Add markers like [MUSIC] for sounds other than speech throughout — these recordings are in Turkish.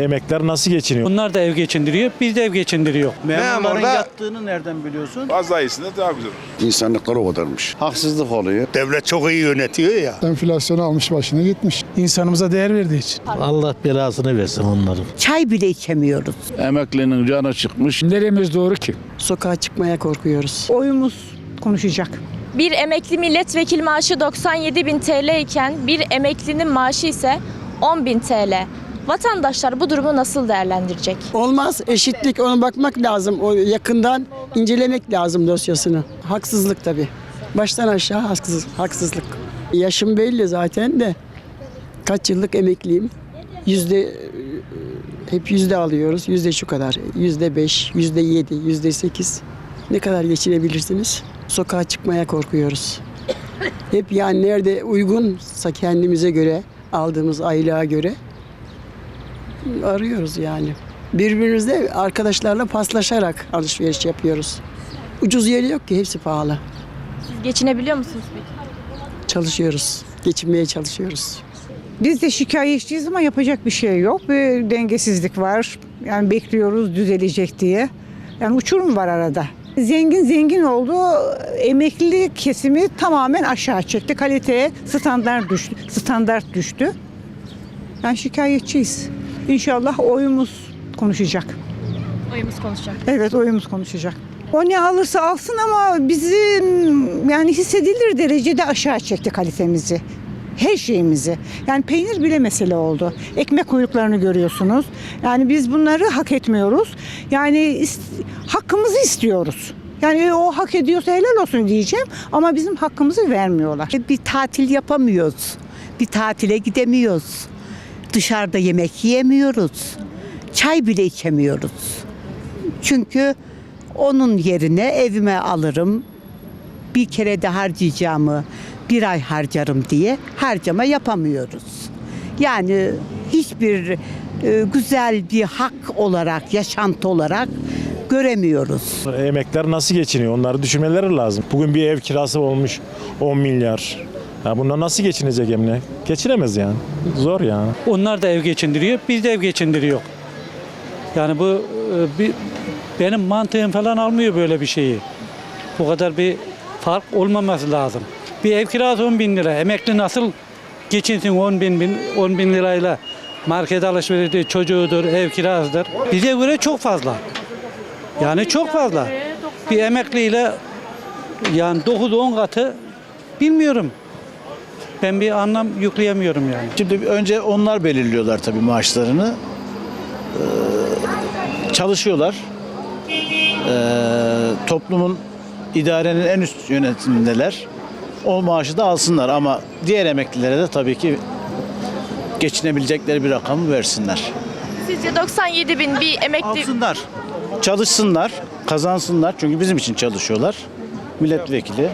Emekler nasıl geçiniyor? Bunlar da ev geçindiriyor, biz de ev geçindiriyor. Memurların Memurda- yattığını nereden biliyorsun? Az iyisinde daha güzel. İnsanlıklar o kadarmış. Haksızlık oluyor. Devlet çok iyi yönetiyor ya. Enflasyonu almış başına gitmiş. İnsanımıza değer verdiği için. Allah belasını versin onların. Çay bile içemiyoruz. Emeklinin canı çıkmış. Neremiz doğru ki? Sokağa çıkmaya korkuyoruz. Oyumuz konuşacak. Bir emekli milletvekili maaşı 97 bin TL iken bir emeklinin maaşı ise 10 bin TL. Vatandaşlar bu durumu nasıl değerlendirecek? Olmaz eşitlik ona bakmak lazım. O yakından incelemek lazım dosyasını. Haksızlık tabii. Baştan aşağı haksız, haksızlık. Yaşım belli zaten de. Kaç yıllık emekliyim. Yüzde hep yüzde alıyoruz. Yüzde şu kadar. Yüzde beş, yüzde yedi, yüzde sekiz. Ne kadar geçinebilirsiniz? Sokağa çıkmaya korkuyoruz. Hep yani nerede uygunsa kendimize göre, aldığımız aylığa göre arıyoruz yani. Birbirimizle arkadaşlarla paslaşarak alışveriş yapıyoruz. Ucuz yeri yok ki hepsi pahalı. Siz geçinebiliyor musunuz peki? Çalışıyoruz. Geçinmeye çalışıyoruz. Biz de şikayetçiyiz ama yapacak bir şey yok. Bir dengesizlik var. Yani bekliyoruz düzelecek diye. Yani uçurum var arada. Zengin zengin oldu. Emekli kesimi tamamen aşağı çekti. Kaliteye standart düştü. Standart düştü. Yani şikayetçiyiz. İnşallah oyumuz konuşacak. Oyumuz konuşacak. Evet oyumuz konuşacak. O ne alırsa alsın ama bizim yani hissedilir derecede aşağı çekti kalitemizi. Her şeyimizi. Yani peynir bile mesele oldu. Ekmek kuyruklarını görüyorsunuz. Yani biz bunları hak etmiyoruz. Yani is- hakkımızı istiyoruz. Yani o hak ediyorsa helal olsun diyeceğim ama bizim hakkımızı vermiyorlar. Bir tatil yapamıyoruz. Bir tatile gidemiyoruz. Dışarıda yemek yiyemiyoruz. Çay bile içemiyoruz. Çünkü onun yerine evime alırım. Bir kere de harcayacağımı bir ay harcarım diye harcama yapamıyoruz. Yani hiçbir e, güzel bir hak olarak, yaşantı olarak göremiyoruz. Emekler nasıl geçiniyor? Onları düşünmeleri lazım. Bugün bir ev kirası olmuş 10 milyar. Ya bunlar nasıl geçinecek emlak? Geçinemez yani. Zor yani. Onlar da ev geçindiriyor, biz de ev geçindiriyor. Yani bu e, bir, benim mantığım falan almıyor böyle bir şeyi. Bu kadar bir fark olmaması lazım. Bir ev kirası 10 bin lira. Emekli nasıl geçinsin 10 bin, bin 10 bin lirayla? Market alışverişi, çocuğudur, ev kirasıdır. Bize göre çok fazla. Yani çok fazla. Bir emekliyle yani 9-10 katı bilmiyorum. Ben bir anlam yükleyemiyorum yani. Şimdi önce onlar belirliyorlar tabii maaşlarını. Ee, çalışıyorlar. Ee, toplumun idarenin en üst yönetimindeler. O maaşı da alsınlar ama diğer emeklilere de tabii ki geçinebilecekleri bir rakamı versinler. Sizce 97 bin bir emekli Alsınlar. Çalışsınlar, kazansınlar. Çünkü bizim için çalışıyorlar. Milletvekili.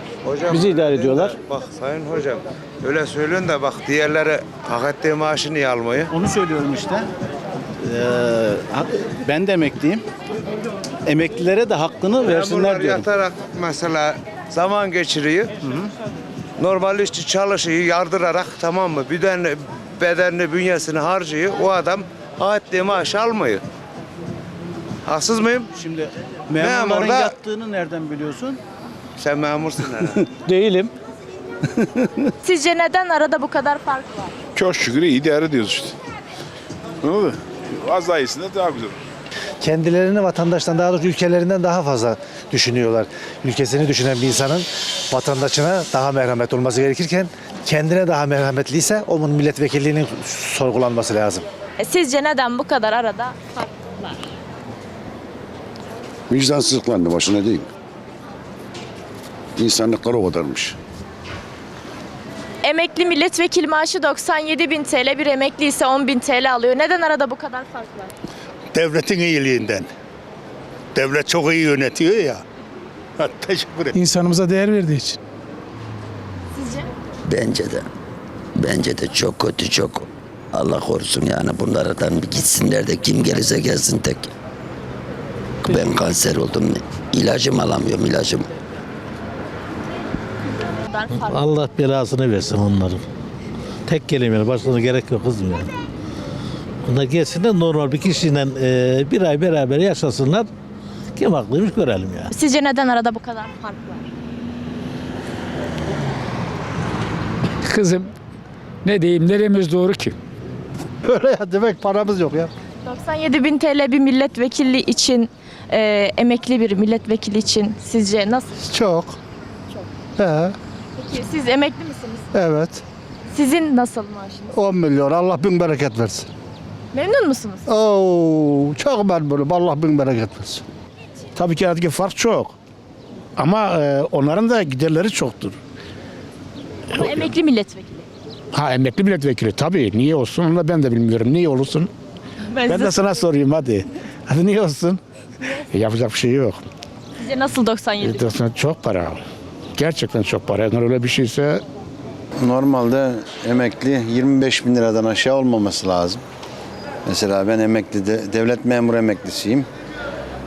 Bizi idare ediyorlar. Bak sayın hocam öyle söyleyin de bak diğerleri hak ettiği maaşı niye almayı? Onu söylüyorum işte. Ee, ben de emekliyim. Emeklilere de hakkını versinler Memurlar diyorum. yatarak mesela zaman geçiriyor. Normal işçi çalışıyor yardırarak tamam mı? Beden, bedenini bünyesini harcıyor. O adam hak ettiği maaşı almıyor. Haksız mıyım? Şimdi memurların Memurda- yattığını nereden biliyorsun? Sen memursun herhalde. [LAUGHS] Değilim. sizce neden arada bu kadar fark var? Çok şükür iyi idare ediyoruz işte. Ne oldu? Az iyisinde daha güzel. kendilerini vatandaştan daha doğrusu ülkelerinden daha fazla düşünüyorlar. Ülkesini düşünen bir insanın vatandaşına daha merhamet olması gerekirken kendine daha merhametliyse onun milletvekilliğinin sorgulanması lazım. E, Sizce neden bu kadar arada fark var? Vicdansızlıklarını başına değil. İnsanlıklar o kadarmış. Emekli milletvekili maaşı 97 bin TL, bir emekli ise 10 bin TL alıyor. Neden arada bu kadar fark var? Devletin iyiliğinden. Devlet çok iyi yönetiyor ya. Ha, Teşekkür ederim. İnsanımıza değer verdiği için. Sizce? Bence de. Bence de çok kötü çok. Allah korusun yani bunlardan bir gitsinler de kim gelirse gelsin tek. Ben kanser oldum. İlacım alamıyorum ilacım. Kadar fark var. Allah belasını versin onların. Tek kelimeyle başlarına gerek yok kızım yani. Bunlar gelsinler normal bir kişiyle e, bir ay beraber yaşasınlar. Kim haklıymış görelim ya. Sizce neden arada bu kadar fark var? Kızım ne diyeyim neremiz doğru ki? Öyle ya demek paramız yok ya. 97 bin TL bir milletvekili için, e, emekli bir milletvekili için sizce nasıl? Çok. He, Peki siz emekli misiniz? evet. Sizin nasıl maaşınız? 10 milyon Allah bin bereket versin. Memnun musunuz? Oo, çok memnunum. Allah bin bereket versin. Tabii ki aradaki fark çok. Ama e, onların da giderleri çoktur. Ama emekli milletvekili. Ha emekli milletvekili tabii. Niye olsun onu da ben de bilmiyorum. Niye olursun? Ben, Ben size- de sana sorayım hadi. Hadi niye olsun? [LAUGHS] E, yapacak bir şey yok. sizce nasıl 97 bin? E, çok para. Gerçekten çok para. Eğer öyle bir şeyse Normalde emekli 25 bin liradan aşağı olmaması lazım. Mesela ben emekli de, devlet memur emeklisiyim.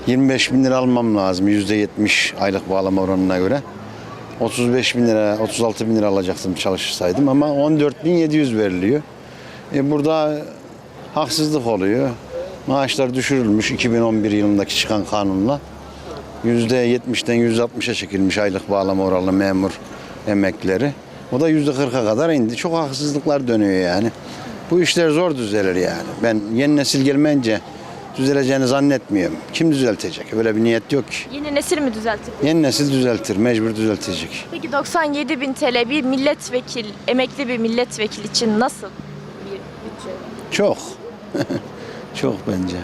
25 bin lira almam lazım %70 aylık bağlama oranına göre. 35 bin lira, 36 bin lira alacaktım çalışsaydım ama 14 bin 700 veriliyor. E burada haksızlık oluyor. Maaşlar düşürülmüş 2011 yılındaki çıkan kanunla. %70'den %60'a çekilmiş aylık bağlama oranlı memur emeklileri. O da %40'a kadar indi. Çok haksızlıklar dönüyor yani. Bu işler zor düzelir yani. Ben yeni nesil gelmeyince düzeleceğini zannetmiyorum. Kim düzeltecek? Öyle bir niyet yok ki. Yeni nesil mi düzeltir? Yeni nesil düzeltir, mecbur düzeltecek. Peki 97 bin TL bir milletvekil, emekli bir milletvekili için nasıl bir bütçe? Çok. [LAUGHS] Çok bence.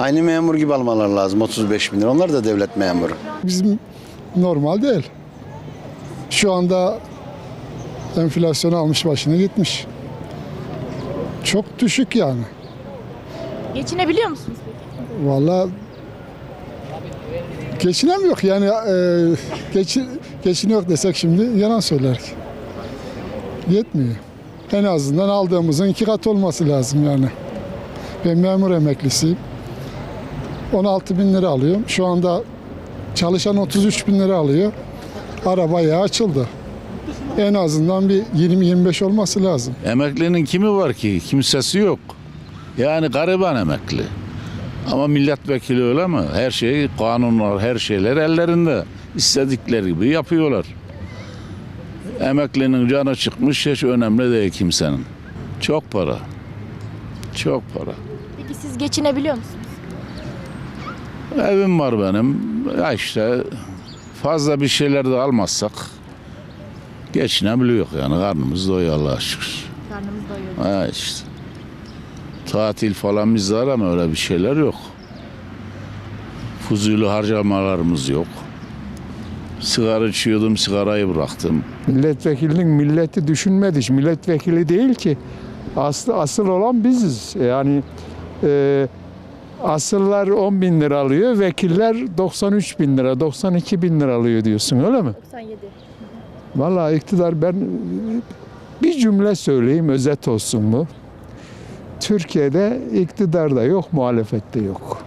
Aynı memur gibi almalar lazım 35 bin lira. Onlar da devlet memuru. Bizim normal değil. Şu anda enflasyon almış başını gitmiş. Çok düşük yani. Geçinebiliyor musunuz peki? Vallahi geçinemiyor yani e, geçi, geçiniyor desek şimdi yalan söyler. Yetmiyor. En azından aldığımızın iki kat olması lazım yani. Ben memur emeklisiyim. 16 bin lira alıyorum. Şu anda çalışan 33 bin lira alıyor. Ara bayağı açıldı. En azından bir 20-25 olması lazım. Emeklinin kimi var ki? Kimsesi yok. Yani gariban emekli. Ama milletvekili öyle mi? Her şey, kanunlar, her şeyler ellerinde. İstedikleri gibi yapıyorlar. Emeklinin canı çıkmış hiç önemli değil kimsenin. Çok para. Çok para. Peki siz geçinebiliyor musunuz? Evim var benim. Ya işte fazla bir şeyler de almazsak geçinebiliyor yani karnımız doyuyor Allah'a şükür. Karnımız doyuyor. Ha işte. Tatil falan biz var ama öyle bir şeyler yok. Fuzuli harcamalarımız yok. Sigara içiyordum, sigarayı bıraktım. Milletvekilinin milleti düşünmedi. Milletvekili değil ki. Aslı, asıl olan biziz. Yani e, asıllar 10 bin lira alıyor, vekiller 93 bin lira, 92 bin lira alıyor diyorsun öyle mi? 97. Vallahi iktidar ben bir cümle söyleyeyim özet olsun bu. Türkiye'de iktidar da yok, muhalefet de yok.